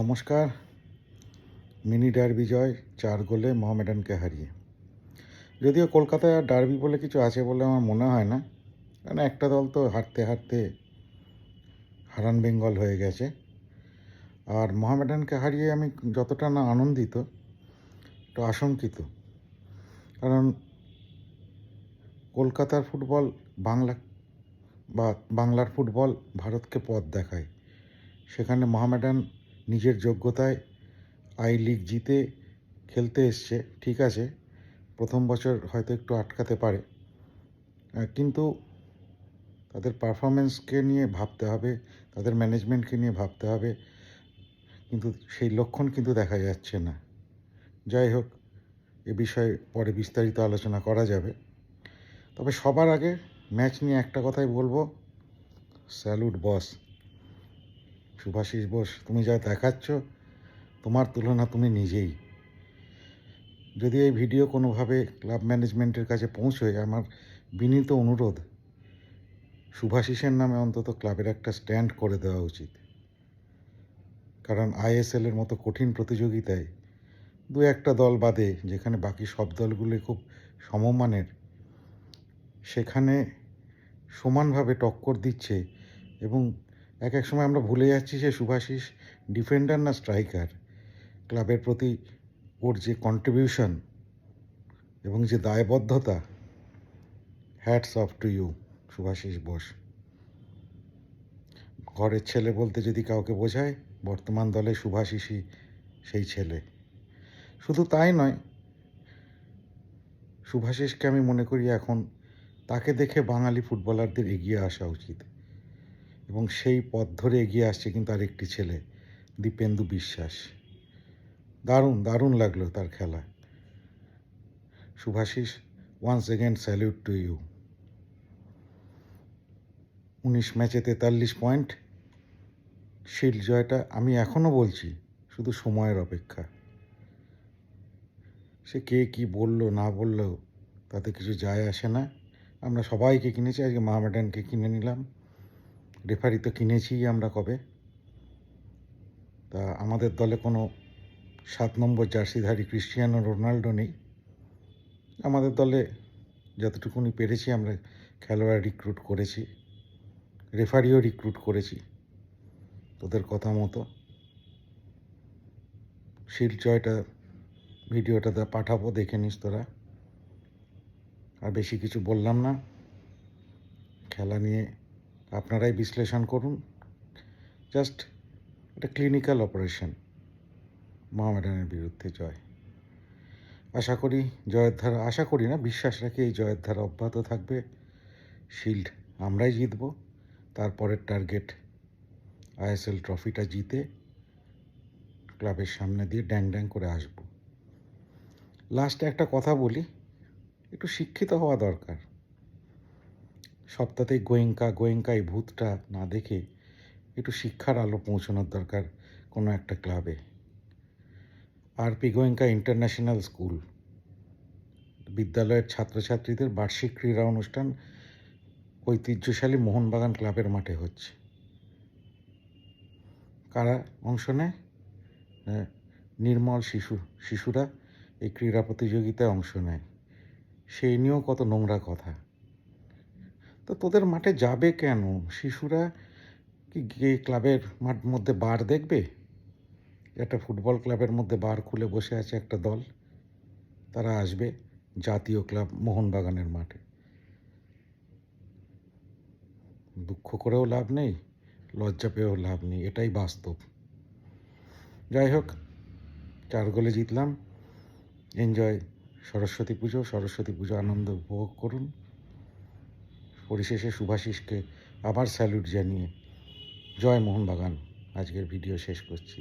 নমস্কার। Mini derby জয়, চার গোলে মোহামেডানকে হারিয়ে। যদিও কলকাতায় আর ডার্বি বলে কিছু আছে বলে আমার মনে হয় না, কারণ একটা দল তো হারতে হারতে হারান বেঙ্গল হয়ে গেছে। আর মোহামেডানকে হারিয়ে আমি যতটা না আনন্দিত, একটু আশঙ্কিত। কারণ কলকাতার ফুটবল বাংলা বা বাংলার ফুটবল ভারতকে পথ দেখায়। সেখানে মোহামেডান নিজের যোগ্যতায় আই লিগ জিতে খেলতে এসছে, ঠিক আছে। প্রথম বছর হয়তো একটু আটকাতে পারে। কিন্তু তাদের পারফরমেন্সকে নিয়ে ভাবতে হবে, তাদের ম্যানেজমেন্টকে নিয়ে ভাবতে হবে, কিন্তু সেই লক্ষণ কিন্তু দেখা যাচ্ছে না। যাই হোক, এ বিষয়ে পরে বিস্তারিত আলোচনা করা যাবে। তবে সবার আগে ম্যাচ নিয়ে একটা কথাই বলব। স্যালুট বস। সুভাষিস বোস, তুমি যা দেখাচ্ছ, তোমার তুলনা তুমি নিজেই। যদি এই ভিডিও কোনোভাবে ক্লাব ম্যানেজমেন্টের কাছে পৌঁছয়, আমার বিনীত অনুরোধ, সুভাষিসের নামে অন্তত ক্লাবের একটা স্ট্যান্ড করে দেওয়া উচিত। কারণ আইএসএলের মতো কঠিন প্রতিযোগিতায় দু একটা দল বাদে, যেখানে বাকি সব দলগুলি খুব সমমানের, সেখানে সমানভাবে টক্কর দিচ্ছে এবং এক এক সময় আমরা ভুলে যাচ্ছি যে সুভাষিস ডিফেন্ডার না স্ট্রাইকার। ক্লাবের প্রতি ওর যে কন্ট্রিবিউশন এবং যে দায়বদ্ধতা hats off to you Subhashis Bose. ঘরের ছেলে বলতে যদি কাউকে বোঝায়, বর্তমান দলে সুভাষিসই সেই ছেলে। শুধু তাই নয়, সুভাষিসকে আমি মনে করি এখন তাকে দেখে বাঙালি ফুটবলারদের এগিয়ে আসা উচিত। এবং সেই পথ ধরে এগিয়ে আসছে কিন্তু আরেকটি ছেলে, দীপেন্দু বিশ্বাস। দারুণ দারুণ লাগল তার খেলা। Subhashis once again salute to you উনিশ ম্যাচে তেতাল্লিশ পয়েন্ট। শিল্ড জয়টা আমি এখনও বলছি, শুধু সময়ের অপেক্ষা। সে কে কি বলল, না বলল, তাতে কিছু যায় আসে না। আমরা সবাইকে কিনেছি, আজকে মাহমেডানকে কিনে নিলাম। রেফারি তো কিনেছি আমরা কবে। তা আমাদের দলে কোনো সাত নম্বর জার্সিধারী ক্রিস্টিয়ানো রোনাল্ডো নেই। আমাদের দলে যতটুকুনি পেরেছি আমরা খেলোয়াড় রিক্রুট করেছি রেফারিও রিক্রুট করেছি, তোদের কথা মতো। শিল্ড জয়টা ভিডিওটা পাঠাবো, দেখে নিস তোরা। আর বেশি কিছু বললাম না। খেলা নিয়ে আপনারাই বিশ্লেষণ করুন। জাস্ট একটা ক্লিনিক্যাল অপারেশন মোহামেডানের বিরুদ্ধে জয়। আশা করি জয়ের ধারা, আশা করি না, বিশ্বাস রাখি এই জয়ের ধারা অব্যাহত থাকবে। শিল্ড আমরাই জিতব, তারপরের টার্গেট আইএসএল ট্রফিটা জিতে ক্লাবের সামনে দিয়ে ড্যাং ড্যাং করে আসব। লাস্টে একটা কথা বলি, একটু শিক্ষিত হওয়া দরকার। সপ্তাহতেই গোয়েঙ্কা গোয়েঙ্কা এই ভূতটা না দেখে একটু শিক্ষার আলো পৌঁছানোর দরকার কোনো একটা ক্লাবে। R P Goenka international school. বিদ্যালয়ের ছাত্রছাত্রীদের বার্ষিক ক্রীড়া অনুষ্ঠান ঐতিহ্যশালী মোহনবাগান ক্লাবের মাঠে হচ্ছে। কারা অংশ নেয়? আহ, নির্মল শিশু শিশুরা এই ক্রীড়া প্রতিযোগিতায় অংশ নেয়। সেই নিয়েও কত নোংরা কথা। তো তোদের মাঠে যাবে কেন? শিশুরা কি গিয়ে ক্লাবের মাঠ মধ্যে বার দেখবে? একটা ফুটবল ক্লাবের মধ্যে বার খুলে বসে আছে একটা দল। তারা আসবে জাতীয় ক্লাব মোহনবাগানের মাঠে। দুঃখ করেও লাভ নেই, লজ্জা পেয়েও লাভ নেই, এটাই বাস্তব। যাই হোক, চার গোলে জিতলাম। এনজয়, সরস্বতী পুজো সরস্বতী পুজো আনন্দ উপভোগ করুন। পরিশেষে শুভাশিসকে আবার স্যালুট জানিয়ে জয় মোহনবাগান। আজকের ভিডিও শেষ করছি।